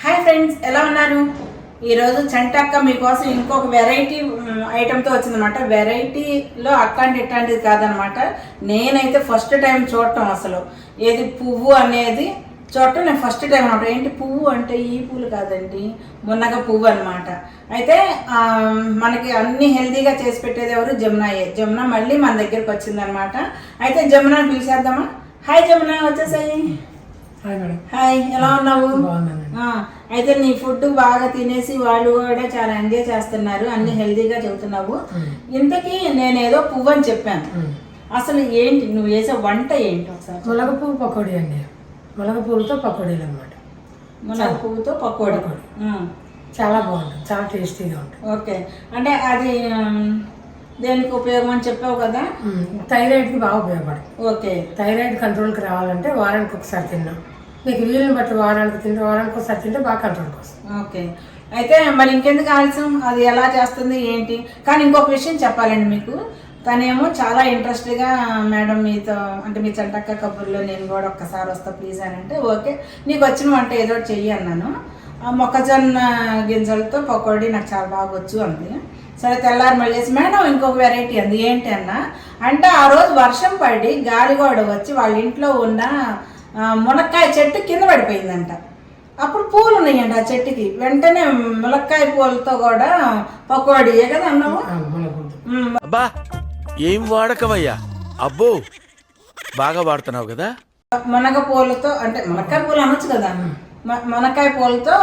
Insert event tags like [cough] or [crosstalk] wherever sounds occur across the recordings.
Hi friends ఎలా ఉన్నారు? ఈరోజు చంటక్క మీకోసం ఇంకొక వెరైటీ ఐటెంతో వచ్చిందనమాట వెరైటీలో అట్లాంటి ఇట్లాంటిది కాదనమాట నేనైతే ఫస్ట్ టైం చూడటం అసలు. ఏది పువ్వు అనేది చూడటం నేను ఫస్ట్ టైం అనమాట ఏంటి పువ్వు అంటే ఈ పువ్వులు కాదండి మున్నగ పువ్వు అనమాట అయితే మనకి అన్ని హెల్తీగా చేసి పెట్టేది ఎవరు? జమునాయే. జమున మళ్ళీ మన దగ్గరికి వచ్చిందనమాట అయితే జమునాని పిలిచేద్దామా? హాయ్ జమున వచ్చేసాయి. హాయ్ మేడం హాయ్ ఎలా ఉన్నావు? అయితే నీ ఫుడ్ బాగా తినేసి వాళ్ళు కూడా చాలా ఎంజాయ్ చేస్తున్నారు అన్ని హెల్తీగా చెబుతున్నావు. ఇంతకీ నేను ఏదో పువ్వు అని చెప్పాను. ఉమ్. అసలు ఏంటి నువ్వు వేసే వంట ఏంటి ఒకసారి ములగ పువ్వు పకోడీ అండి. ములగ పువ్వుతో పకోడీలు అనమాట మునగ పువ్వుతో పకోడీ. చాలా బాగుంటుంది చాలా టేస్టీగా ఉంటుంది. ఓకే. అంటే అది దేనికి ఉపయోగం అని చెప్పావు కదా. థైరాయిడ్కి బాగా ఉపయోగపడుతుంది. ఓకే. థైరాయిడ్ కంట్రోల్కి రావాలంటే వారానికి ఒకసారి తిన్నాం. మీకు వీలుని బట్టి వారానికి తింటే వారానికి ఒకసారి తింటే బాగా కంట్రోల్కి వస్తుంది ఓకే. అయితే మరి ఇంకెందుకు ఆలస్యం? అది ఎలా చేస్తుంది ఏంటి? కానీ ఇంకొక విషయం చెప్పాలండి మీకు. తనేమో చాలా ఇంట్రెస్ట్గా మేడం మీతో అంటే మీ చంటక్క కబుర్లో నేను కూడా ఒక్కసారి వస్తా ప్లీజ్ అని అంటే ఓకే. నీకు వచ్చిన వంట ఏదో ఒకటి చెయ్యి అన్నాను. మొక్కజొన్న గింజలతో పకోడీ నాకు చాలా బాగా వచ్చు అంది. సరే తెల్లారి మళ్ళీ మేడం ఇంకొక వెరైటీ అంది ఏంటి? అన్న. అంటే ఆ రోజు వర్షం పడి గాలిగోడ వచ్చి వాళ్ళ ఇంట్లో ఉన్న మునక్కాయ చెట్టు కింద పడిపోయిందంట. అప్పుడు పూలు ఉన్నాయండి ఆ చెట్టుకి. వెంటనే ములక్కాయ పూలతో కూడా పకోడీయే కదా అన్నాము. అబ్బా ఏం వాడకవయ్యా అబ్బో బాగా వాడుతున్నావు కదా? మునగ పూలతో అంటే మునక్కాయ పూలు అనొచ్చు కదా. మునక్కాయ పూలతో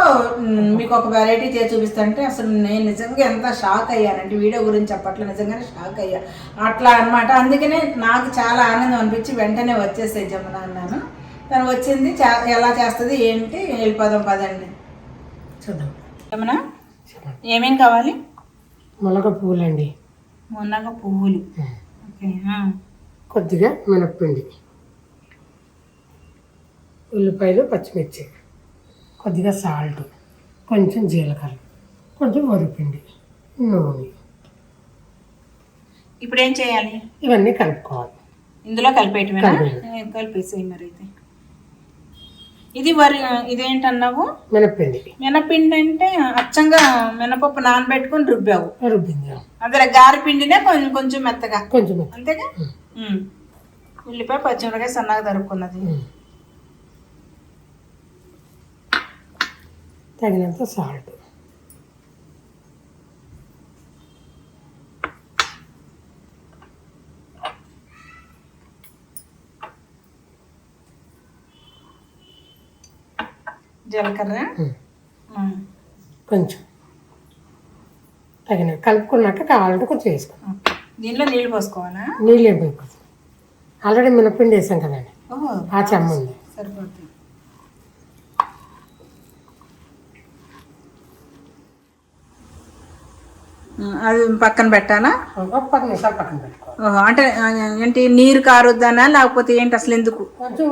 మీకు ఒక వెరైటీ చేసి చూపిస్తుంటే అసలు నేను నిజంగా ఎంత షాక్ అయ్యానంటే వీడియో గురించి చెప్పట్లే నిజంగానే షాక్ అయ్యా. అట్లా అన్నమాట. అందుకనే నాకు చాలా ఆనందం అనిపించి వెంటనే వచ్చేసాయి జమున అన్నాను. తను వచ్చింది ఎలా చేస్తుంది ఏంటి వెళ్ళిపోదాం పదండి. చూద్దాం. జమున చెప్పండి. ఏమేం కావాలి? మునగ పువ్వులు ఉమ్. ఓకే ఆ. కొద్దిగా మినప్పిండి. ఉల్లిపాయలు పచ్చిమిర్చి. కొద్దిగా సాల్ట్. కొంచెం జీలకర్ర. కొంచెం వరిపిండి. నూనె. ఇప్పుడు ఏం చేయాలి? ఇవన్నీ కలుపుకోవాలి. ఇందులో. ఏ, కలిపేసేయి మరి అయితే ఇది వరి ఇదేంటన్నావు? మినప్పిండి. మినపిండి అంటే అచ్చంగా మినపప్పు నానబెట్టుకొని రుబ్బావు. రుబ్బింది అదే గారి పిండినే కొంచెం కొంచెం మెత్తగా. కొంచెం అంతేగా. ఉల్లిపాయ పచ్చిమిరకాయ సన్నగా తరుక్కున్నది ఉమ్. తగినంత సాల్ట్. జీలకర్ర. కొంచెం. తగిన కలుపుకున్నాక కావాలంటే కొంచెం వేసుకోండి ఓకే. దీనిలో నీళ్ళు పోసుకోవాలా? నీళ్ళు ఏం పోయకూడదు ఆల్రెడీ మినప్పిండి వేసాం కదండి. ఓహో ఆ చెమ్మ ఉంది. సరిపోతుంది. అది పక్కన పెట్టాలా? ఒక పది నిమిషాలు పక్కన పెట్టుకోవాలి. ఓహో అంటే ఏంటి నీరు కారుద్దానా? లేకపోతే ఏంటి అసలు ఎందుకు? కొంచెం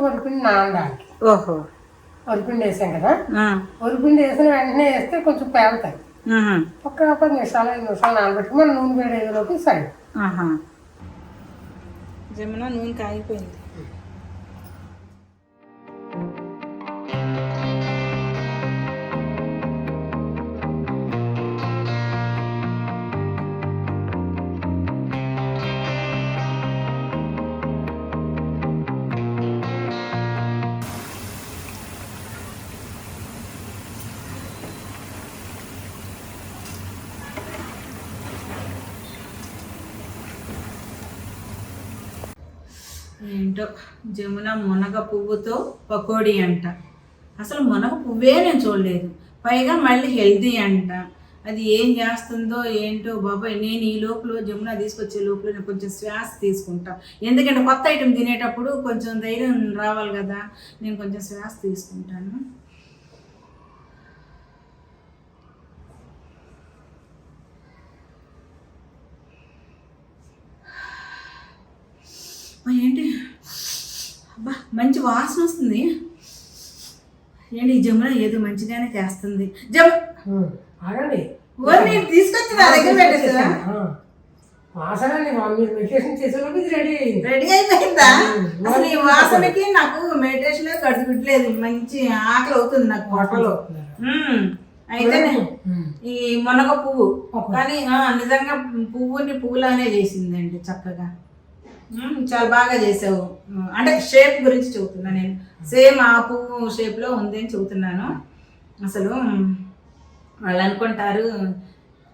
నానడానికి. ఓహో. వరిపిండి వేసాం కదా? ఆ, వరిపిండి వేసిన వెంటనే వేస్తే కొంచెం పేలుతాయి. ఒక పది నిమిషాలు ఐదు నిమిషాలు నానబెట్టుకుని మనం నూనె వేడి అయ్యేలోపు సరే ఆహా. జమున నూనె కాగిపోయింది. ఏంటో? జమున మునగ పువ్వుతో పకోడీ అంట. అసలు మునగ పువ్వే నేను చూడలేదు. పైగా మళ్ళీ హెల్దీ అంట. అది ఏం చేస్తుందో ఏంటో బాబాయ్ నేను ఈ లోపల జమున తీసుకొచ్చే లోపల నేను కొంచెం శ్వాస తీసుకుంటా. ఎందుకంటే కొత్త ఐటెం తినేటప్పుడు కొంచెం ధైర్యం రావాలి కదా. నేను కొంచెం శ్వాస తీసుకుంటాను. [sighs] ఏంటి? మంచి వాసన వస్తుంది. ఏంటి ఈ జమున ఏదో మంచిగానే చేస్తుంది. జమ! నేను తీసుకొచ్చి నా దగ్గర. వాసన మీరు మెడిటేషన్ ఇది రెడీ అయింది. రెడీ అయిపోయిందా? అసలు ఈ వాసనకి నాకు మెడిటేషన్ కట్టుకుట్లేదు మంచి ఆకలి అవుతుంది నాకు పొట్టలో. అయితే. ఈ మునగ పువ్వు. కానీ నిజంగా పువ్వుని పువ్వులానే చేసిందండి చక్కగా. చాలా బాగా చేసావు. అంటే షేప్ గురించి చెబుతున్నా నేను. సేమ్ ఆ పువ్వు షేప్లో ఉంది అని చెబుతున్నాను. అసలు వాళ్ళు అనుకుంటారు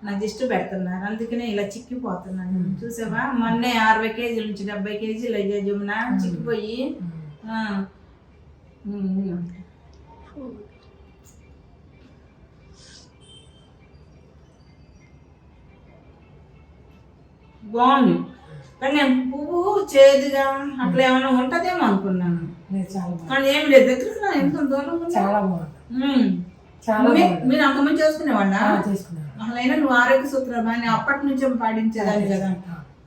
నా దిష్టి పెడుతున్నారు. అందుకనే ఇలా చిక్కిపోతున్నాను. చూసావా? మొన్నే అరవై కేజీల నుంచి డెబ్బై కేజీలు అయ్యా జమున చిక్కిపోయి. బాగుంది. కానీ నేను పువ్వు చేదుగా? అట్లా ఏమైనా ఉంటదేమో అనుకున్నాను. కానీ ఏం లేదు. దగ్గర ఎంత దూరం? చాలా బాగుంది మీరు చేసుకునేవాళ్ళ ఆ, చేసుకున్నాను అసలైనా నువ్వు ఆరోగ్య సూత్రాలు అని అప్పటి నుంచే పాటించేదాన్ని కదా.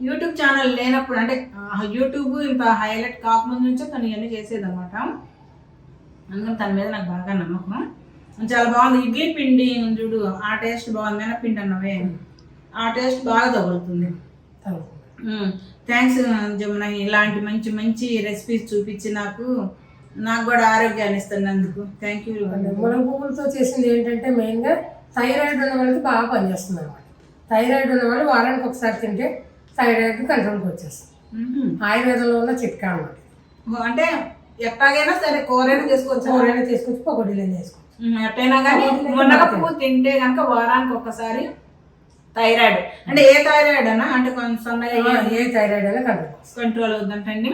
యూట్యూబ్ ఛానల్ లేనప్పుడు అంటే యూట్యూబ్ ఇంత హైలైట్ కాకముందు నుంచే తను ఇవన్నీ చేసేదన్నమాట. అందుకని తన మీద నాకు బాగా నమ్మకం. చాలా బాగుంది. ఇడ్లీ పిండి చూడు ఆ టేస్ట్ బాగుంది. మినపిండి అన్నవే. ఆ టేస్ట్ బాగా తగులుతుంది. తగులుతుంది. థ్యాంక్స్ జమున. ఇలాంటి మంచి మంచి రెసిపీస్ చూపించి నాకు నాకు కూడా ఆరోగ్యాన్ని ఇస్తున్నందుకు. థ్యాంక్ యూ మునగ పువ్వులతో చేసింది ఏంటంటే మెయిన్గా థైరాయిడ్ ఉన్న వాళ్ళకి బాగా పనిచేస్తుంది అనమాట థైరాయిడ్ ఉన్న వాళ్ళు వారానికి ఒకసారి తింటే థైరాయిడ్ కంట్రోల్కి వచ్చేస్తుంది. ఆయుర్వేదంలో ఉన్న చిట్కా అనమాట అంటే ఎట్లాగైనా సరే కూరైనా చేసుకోవచ్చు. కూరైనా తీసుకొచ్చి పొగడిలో వేసుకోవచ్చు ఉమ్, ఎట్టయినా కానీ మునగ పువ్వు తింటే కనుక వారానికి ఒక్కసారి థైరాయిడ్. అంటే ఏ థైరాయిడ్ అన్నా అంటే కొంచెం ఏ థైరాయిడ్ అయినా కంట్రోల్ అవుతుందంటండి.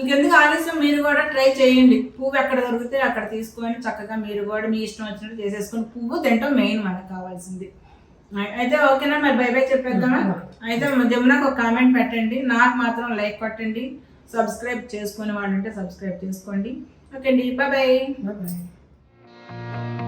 ఇంకెందుకు ఆలస్యం మీరు కూడా ట్రై చేయండి. పువ్వు ఎక్కడ దొరికితే అక్కడ తీసుకొని చక్కగా మీరు కూడా మీ ఇష్టం వచ్చినట్టు చేసేసుకొని పువ్వు తింటాం మెయిన్ మనకు కావాల్సింది. అయి- అయితే ఓకేనా? మరి బై బై చెప్పేద్దామా? అయితే జమునకు ఒక కామెంట్ పెట్టండి. నాకు మాత్రం లైక్ కొట్టండి. సబ్స్క్రైబ్ చేసుకునే వాళ్ళు ఉంటే సబ్స్క్రైబ్ చేసుకోండి. ఓకే అండి బాయ్ బాయ్